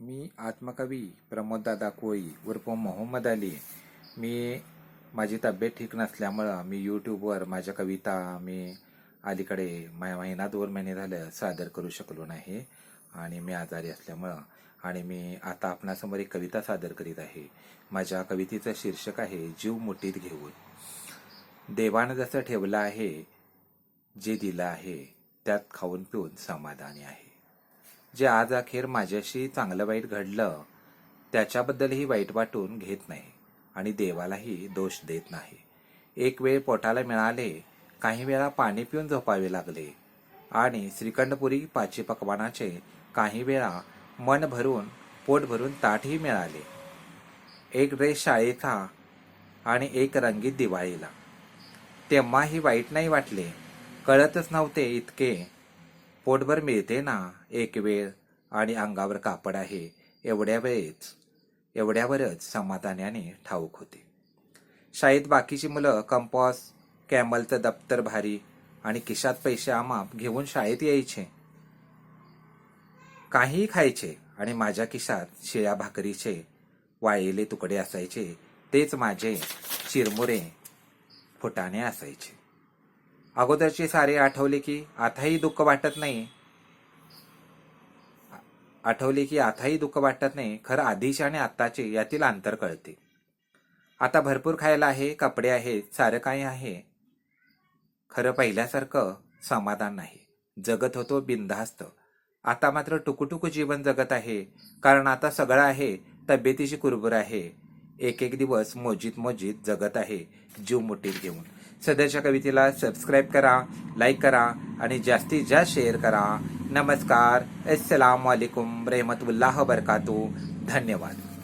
मी आत्मकवी प्रमोददादा कोळी उर्फ मोहम्मद अली. मी माझी तब्येत ठीक नसल्यामुळं मी यूट्यूबवर माझ्या कविता मी अलीकडे मा- महिना दोन महिने झालं सादर करू शकलो नाही आणि मी आजारी असल्यामुळं आणि मी आता आपणासमोर एक कविता सादर करीत आहे. माझ्या कवितेचं शीर्षक आहे जीव मुठीत घेऊन. देवानं जसं ठेवलं आहे जे दिलं आहे त्यात खाऊन पिऊन समाधानी आहे. जे आज अखेर माझ्याशी चांगलं वाईट घडलं त्याच्याबद्दलही वाईट वाटून घेत नाही आणि देवालाही दोष देत नाही. एक वेळ पोटाला मिळाले काही वेळा पाणी पिऊन झोपावे लागले आणि श्रीखंडपुरी पाची पकवानाचे काही वेळा मन भरून पोट भरून ताटही मिळाले. एक ड्रेस शाळेचा आणि एक रंगीत दिवाळीला. तेव्हाही वाईट नाही वाटले कळतच नव्हते इतके पोटभर मिळते ना एक वेळ आणि अंगावर कापड आहे एवढ्या वेळेच एवढ्यावरच समाधानाने ठाऊक होते. शाळेत बाकीची मुलं कंपॉस कॅमलचं दप्तर भारी आणि खिशात पैसे आमाप घेऊन शाळेत यायचे. काहीही खायचे आणि माझ्या खिशात शिळ्या भाकरीचे वाळलेले तुकडे असायचे तेच माझे चिरमुरे फुटाणे असायचे. अगोदरचे सारे आठवले की आताही दुःख वाटत नाही. आठवले की आताही दुःख वाटत नाही खरं आधीचे आणि आत्ताचे यातील अंतर कळते. आता भरपूर खायला आहे कपडे आहेत सारं काही आहे. खरं पहिल्यासारखं समाधान नाही. जगत होतो बिनधास्त. आता मात्र टुकुटुकू जीवन जगत आहे. कारण आता सगळं आहे तब्येतीची कुरबुर आहे. एक एक दिवस मोजीत मोजीत जगत आहे जीव मुठीत घेऊन. सध्याच्या कवितेला सबस्क्राईब करा लाईक करा आणि जास्तीत जास्त शेअर करा. नमस्कार. अस्सलाम वालेकुम रहमतुल्लाह बरकातू धन्यवाद.